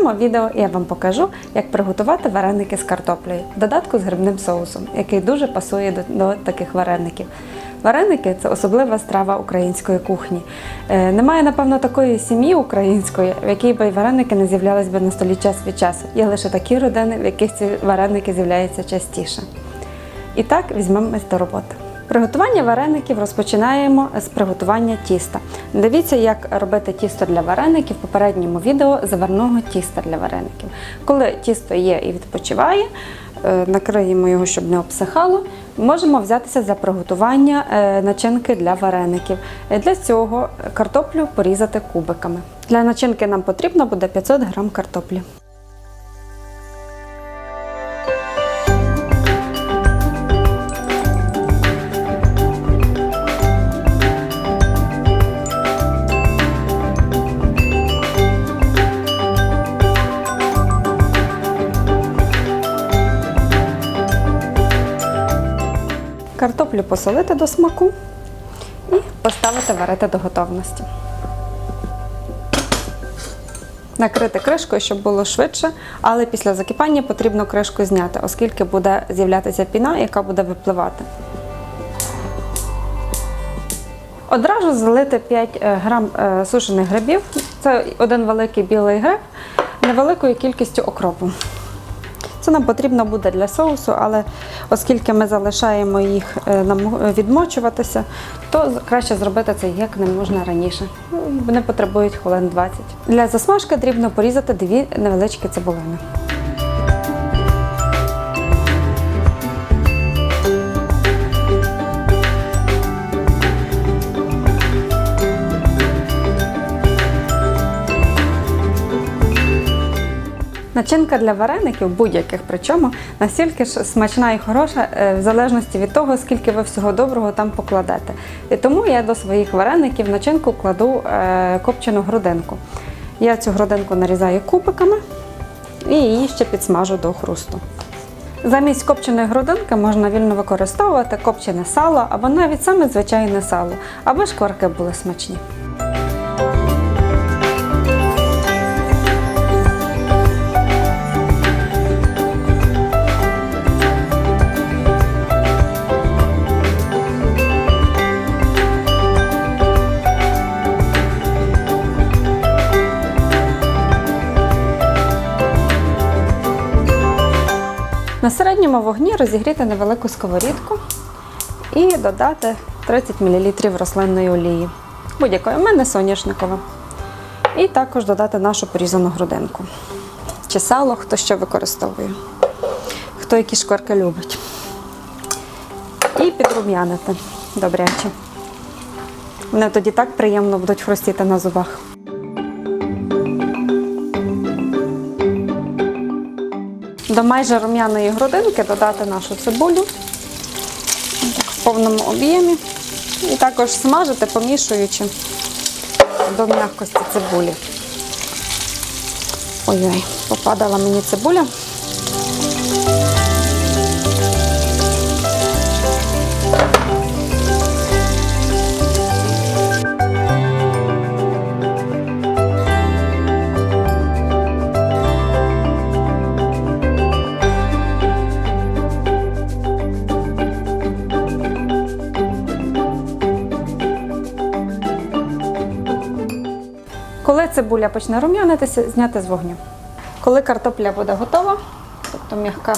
Цьому відео я вам покажу, як приготувати вареники з картоплею, в додатку з грибним соусом, який дуже пасує до, таких вареників. Вареники це особлива страва української кухні. Е, немає, напевно, такої сім'ї української, в якій би вареники не з'являлись би на столі час від часу. Є лише такі родини, в яких ці вареники з'являються частіше. І так візьмемось до роботи. Приготування вареників розпочинаємо з приготування тіста. Дивіться, як робити тісто для вареників в попередньому відео заварного тіста для вареників. Коли тісто є і відпочиває, е, накриємо його, щоб не обсихало. Можемо взятися за приготування е, начинки для вареників. Е, Для цього картоплю порізати кубиками. Для начинки нам потрібно буде 500 г картоплі. Картоплю посолити до смаку і поставити варити до готовності. Накрити кришкою, щоб було швидше, але після закипання потрібно кришку зняти, оскільки буде з'являтися піна, яка буде випливати. Одразу залити 5 грам е, сушених грибів. Це один великий білий гриб невеликою кількістю окропу. Це нам потрібно буде для соусу, але оскільки ми залишаємо їх е, нам відмочуватися, то краще зробити це як не можна раніше. Ну, Вони потребують хвилин 20. Для засмажки дрібно порізати дві невеличкі цибулини. Начинка для вареників, будь-яких причому, настільки ж смачна і хороша, е, в залежності від того, скільки ви всього доброго там покладете. І тому я до своїх вареників начинку кладу е, копчену грудинку. Я цю грудинку нарізаю кубиками і її ще підсмажу до хрусту. Замість копченої грудинки можна вільно використовувати копчене сало або навіть саме звичайне сало, аби шкварки були смачні. Середньому вогні розігріти невелику сковорідку і додати 30 мл рослинної олії. Будь-якої в мене соняшникова. І також додати нашу порізану грудинку. Чи сало, хто що використовує, хто які шкварки любить. І підрум'янити добряче. Вони тоді так приємно будуть хрустіти на зубах. До майже рум'яної грудинки додати нашу цибулю в повному об'ємі. І також смажити, помішуючи до м'якості цибулі. Ой-ой, попадала мені цибуля. Цибуля почне рум'янитися, зняти з вогню. Коли картопля буде готова, тобто м'яка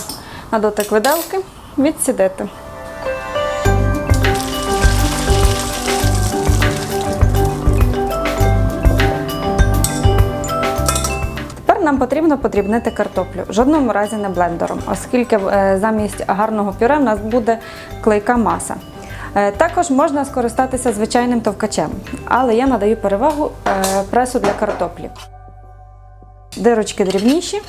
на дотик виделки, відсідити. Нам потрібно подрібнити картоплю. В жодному разі не блендером, оскільки е, замість гарного пюре в нас буде клейка маса. Е, Також можна скористатися звичайним товкачем, але я надаю перевагу е, пресу для картоплі. Дирочки дрібніші,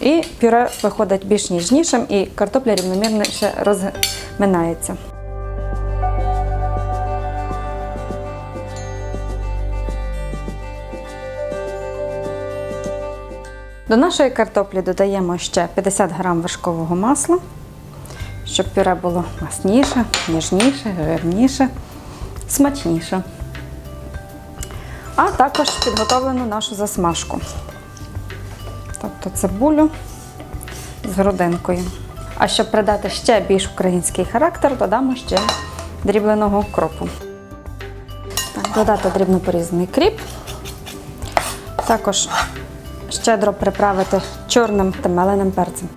і пюре виходить більш ніжнішим, і картопля рівномірніше розминається. До нашої картоплі додаємо ще 50 г вершкового масла, щоб пюре було масніше, ніжніше, жирніше, смачніше. А також підготовлену нашу засмажку. тобто цибулю з грудинкою. А щоб придати ще більш український характер, додамо ще дрібленого кропу. Так, додати дрібно порізаний кріп. Також щедро приправити чорним та меленим перцем.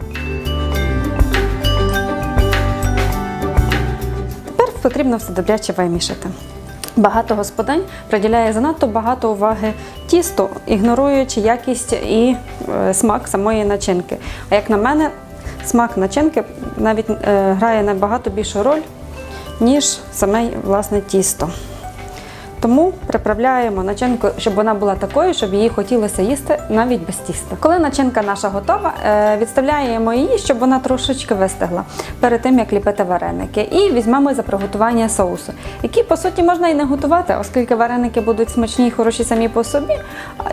Потрібно все добряче вимішати. Багато господинь приділяє занадто багато уваги тісту, ігноруючи якість і е, смак самої начинки. А як на мене, смак начинки навіть е, грає набагато більшу роль, ніж саме власне тісто. Тому приправляємо начинку, щоб вона була такою, щоб її хотілося їсти навіть без тіста. Коли начинка наша готова, е, відставляємо її, щоб вона трошечки вистигла перед тим, як ліпити вареники. І візьмемо за приготування соусу, який по суті можна і не готувати, оскільки вареники будуть смачні і хороші самі по собі,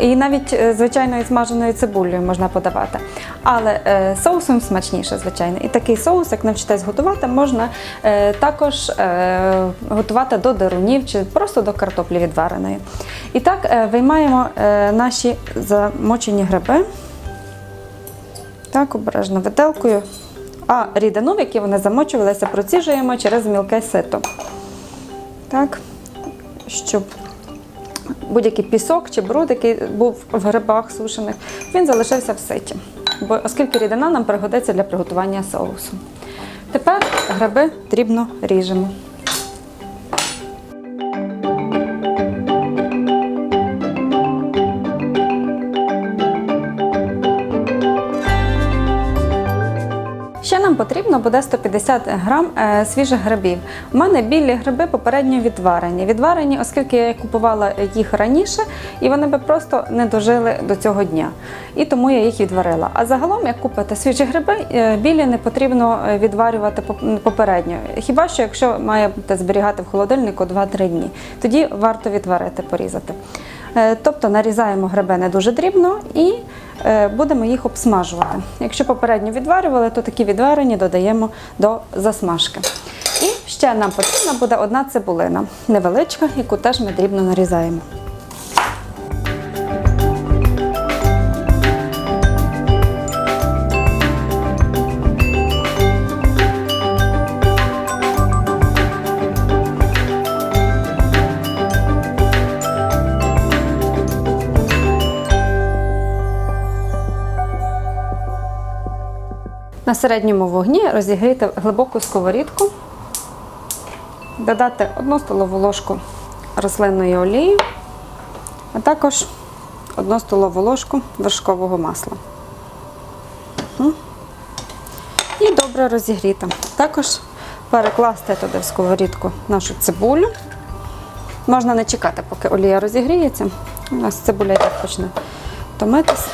і навіть е, звичайною смаженою цибулею можна подавати. Але е, соусом смачніше, звичайно. І такий соус, як навчитесь готувати, можна також готувати до дерунів чи просто до картоплі відвареної. І так е, виймаємо е, наші замочені гриби. Так, обережно виделкою. А рідину, в якій вони замочувалися, проціжуємо через мілке сито. Так, щоб будь-який пісок чи бруд, який був в грибах сушених, він залишився в ситі. Бо оскільки рідина нам пригодиться для приготування соусу. Тепер гриби дрібно ріжемо. Потрібно буде 150 грам е, свіжих грибів. У мене білі гриби попередньо відварені. Відварені, оскільки я купувала їх раніше, і вони би просто не дожили до цього дня. І тому я їх відварила. А загалом, як купити свіжі гриби, е, білі не потрібно е, відварювати попередньо. Хіба що якщо маєте зберігати в холодильнику 2-3 дні, тоді варто відварити, порізати. Е, Тобто нарізаємо гребени дуже дрібно і е, будемо їх обсмажувати. Якщо попередньо відварювали, то такі відварені додаємо до засмажки. І ще нам потрібна буде одна цибулина, невеличка, яку теж ми дрібно нарізаємо. На середньому вогні розігріти глибоку сковорідку, додати одну столову ложку рослинної олії, а також одну столову ложку вершкового масла. І добре розігріти. Також перекласти туди в сковорідку нашу цибулю. Можна не чекати, поки олія розігріється. У нас цибуля так почне томитись.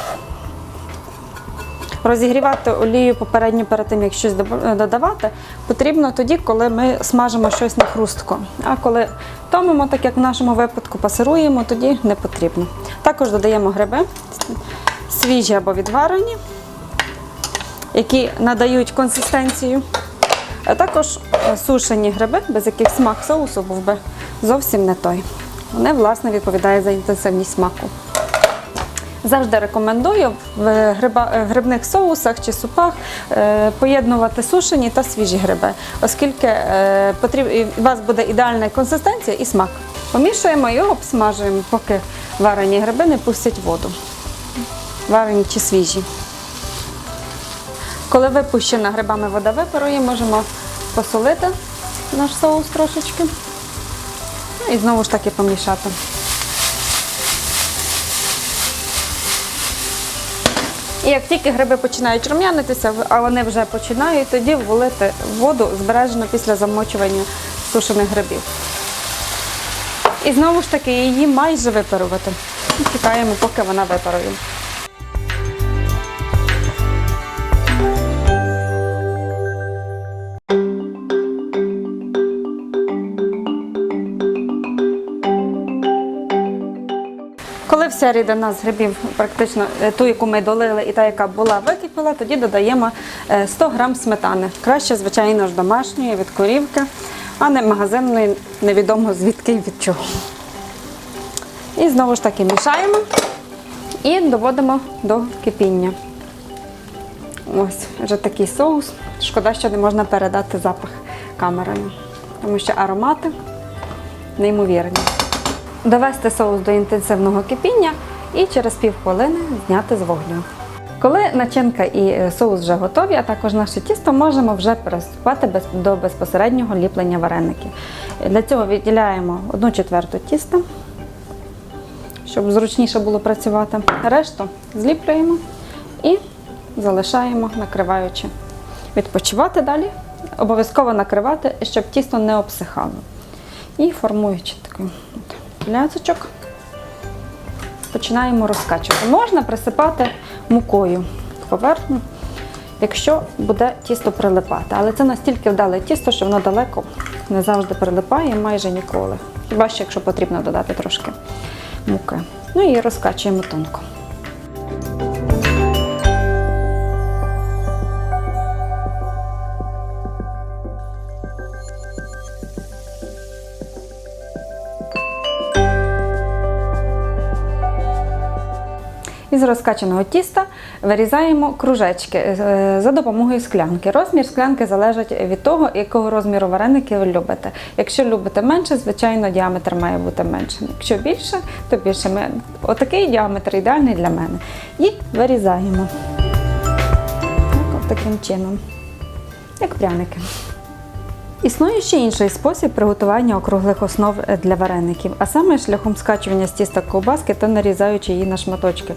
Розігрівати олію попередньо перед тим, як щось додавати, потрібно тоді, коли ми смажимо щось на хрустко. А коли томимо, так як в нашому випадку пасируємо, тоді не потрібно. Також додаємо гриби, свіжі або відварені, які надають консистенцію. А також е, сушені гриби, без яких смак соусу був би зовсім не той. Вони, власне, відповідають за інтенсивність смаку. Завжди рекомендую в гриба, е, грибних соусах чи супах е, поєднувати сушені та свіжі гриби, оскільки е, у вас буде ідеальна консистенція і смак. Помішуємо і обсмажуємо, поки варені гриби не пустять воду. Варені чи свіжі. Коли випущена грибами вода випарує, можемо посолити наш соус трошечки. Ну, І знову ж таки помішати. І як тільки гриби починають рум'янитися, а вони вже починають, тоді вволити воду збережену після замочування сушених грибів. І знову ж таки її майже випарувати. Чекаємо, поки вона випарує. Рідина з грибів, практично е, ту, яку ми долили, і та, яка була, википіла, тоді додаємо е, 100 грам сметани. Краще, звичайно ж, домашньої від корівки, а не магазинної, невідомо звідки і від чого. І знову ж таки мішаємо і доводимо до кипіння. Ось вже такий соус. Шкода, що не можна передати запах камерою, тому що аромати неймовірні. Довести соус до інтенсивного кипіння і через півхвилини зняти з вогню. Коли начинка і е, соус вже готові, а також наше тісто, можемо вже приступати до безпосереднього ліплення вареників. Для цього відділяємо 1 четверту тіста, щоб зручніше було працювати. Решту зліплюємо і залишаємо, накриваючи. Відпочивати далі. Обов'язково накривати, щоб тісто не обсихало. І формуючи такий от пляцочок, починаємо розкачувати. Можна присипати мукою поверхню, якщо буде тісто прилипати. Але це настільки вдале тісто, що воно далеко не завжди прилипає, майже ніколи. Хіба що якщо потрібно додати трошки муки. Ну і розкачуємо тонко. Із розкачаного тіста вирізаємо кружечки е, за допомогою склянки. Розмір склянки залежить від того, якого розміру вареники ви любите. Якщо любите менше, звичайно, діаметр має бути меншим. Якщо більше, то більше. Отакий діаметр ідеальний для мене. І вирізаємо. Так, таким чином, як пряники. Існує ще інший спосіб приготування округлих основ для вареників, а саме шляхом скачування з тіста ковбаски та нарізаючи її на шматочки.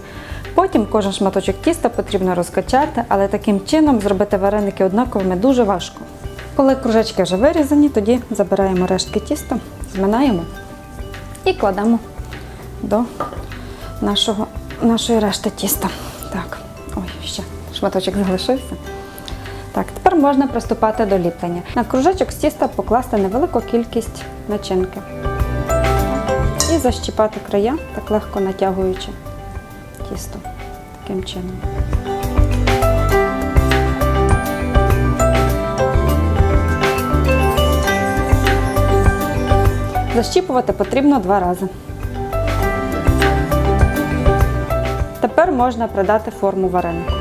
Потім кожен шматочок тіста потрібно розкачати, але таким чином зробити вареники однаковими дуже важко. Коли кружечки вже вирізані, тоді забираємо рештки тіста, зминаємо і кладемо до нашого, нашої решти тіста. Так, ой, ще шматочок залишився. Так, тепер можна приступати до ліплення. На кружечок з тіста покласти невелику кількість начинки. І защіпати края, так легко натягуючи тісто таким чином. Защіпувати потрібно два рази. Тепер можна придати форму варенику.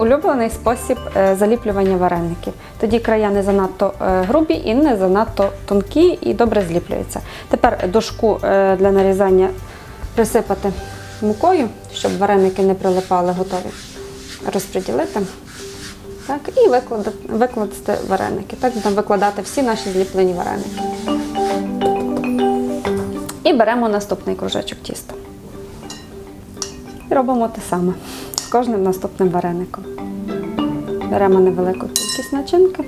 Улюблений спосіб е, заліплювання вареників. Тоді края не занадто е, грубі і не занадто тонкі і добре зліплюються. Тепер дошку е, для нарізання присипати мукою, щоб вареники не прилипали, готові. Розподілити. Так, і викладати, викладати вареники. Так будемо викладати всі наші зліплені вареники. І беремо наступний кружечок тіста. І робимо те саме з кожним наступним вареником. Беремо невелику кількість начинки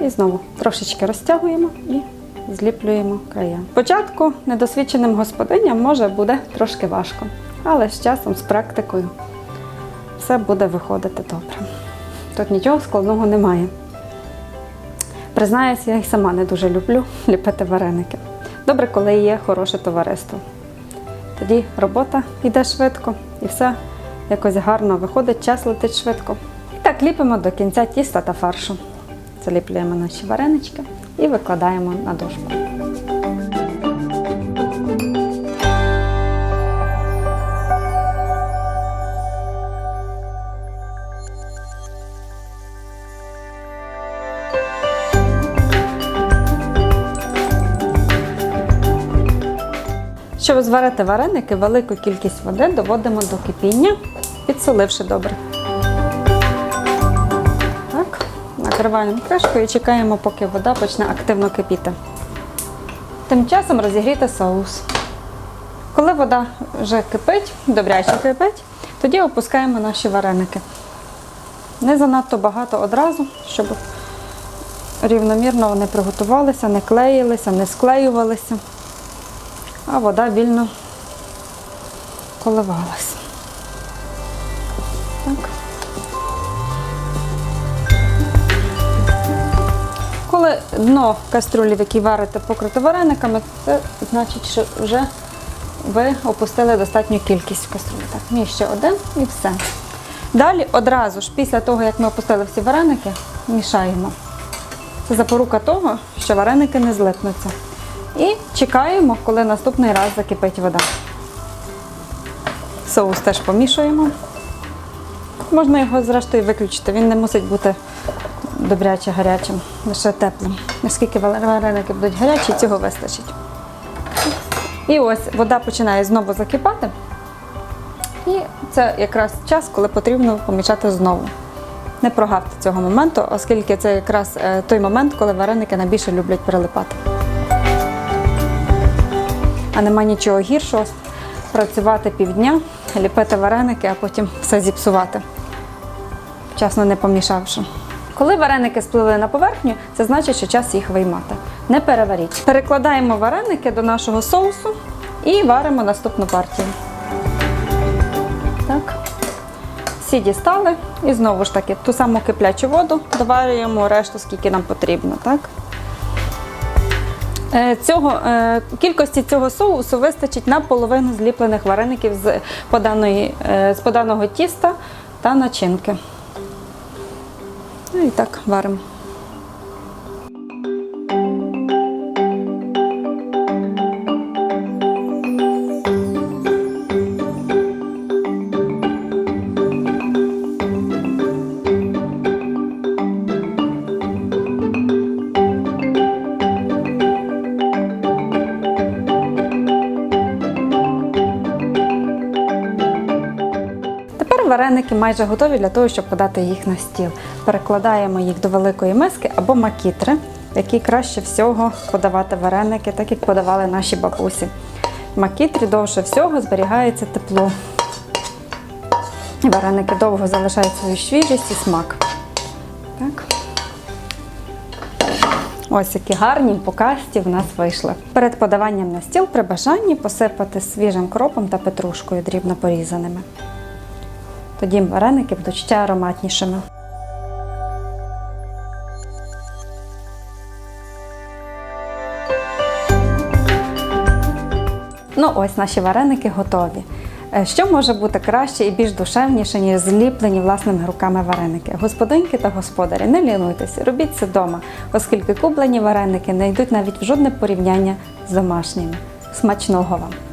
і знову трошечки розтягуємо і зліплюємо края. Спочатку недосвідченим господиням може буде трошки важко, але з часом, з практикою, все буде виходити добре. Тут нічого складного немає. Признаюсь, я й сама не дуже люблю ліпити вареники. Добре, коли є хороше товариство. Тоді робота йде швидко і все якось гарно виходить, час летить швидко. І так ліпимо до кінця тіста та фаршу. Заліплюємо наші варенички і викладаємо на дошку. Щоб зварити вареники, велику кількість води доводимо до кипіння, підсоливши добре. Так, накриваємо кришкою і чекаємо, поки вода почне активно кипіти. Тим часом розігріти соус. Коли вода вже кипить, добряче кипить, тоді опускаємо наші вареники. Не занадто багато одразу, щоб рівномірно вони приготувалися, не клеїлися, не склеювалися а вода вільно коливалась. Так. Коли дно каструлі, в якій варите, покрите варениками, це значить, що вже ви опустили достатню кількість каструлі. Так, мій ще один і все. Далі одразу ж після того, як ми опустили всі вареники, мішаємо. Це запорука того, що вареники не злипнуться. І чекаємо, коли наступний раз закипить вода. Соус теж помішуємо. Можна його зрештою виключити, він не мусить бути добряче гарячим, лише теплим. Наскільки вареники будуть гарячі, цього вистачить. І ось вода починає знову закипати. І це якраз час, коли потрібно помішати знову. Не прогавте цього моменту, оскільки це якраз е, той момент, коли вареники найбільше люблять прилипати. А нема нічого гіршого працювати півдня, ліпити вареники, а потім все зіпсувати, вчасно не помішавши. Коли вареники сплили на поверхню, це значить, що час їх виймати. Не переваріть. Перекладаємо вареники до нашого соусу і варимо наступну партію. Так. Всі дістали і знову ж таки ту саму киплячу воду доварюємо решту, скільки нам потрібно. Так? Е, Цього, е, кількості цього соусу вистачить на половину зліплених вареників з, поданої, е, з поданого тіста та начинки. Ну і так варимо. Вареники майже готові для того, щоб подати їх на стіл. Перекладаємо їх до великої миски або макітри, в якій краще всього подавати вареники, так як подавали наші бабусі. В макітрі довше всього зберігається тепло. Вареники довго залишають свою свіжість і смак. Так. Ось які гарні покасті в нас вийшли. Перед подаванням на стіл при бажанні посипати свіжим кропом та петрушкою дрібно порізаними. Тоді вареники будуть ще ароматнішими. Ну, ось наші вареники готові. Е, Що може бути краще і більш душевніше, ніж зліплені власними руками вареники? Господинки та господарі, не лінуйтеся, робіть це вдома, оскільки кублені вареники не йдуть навіть в жодне порівняння з домашніми. Смачного вам!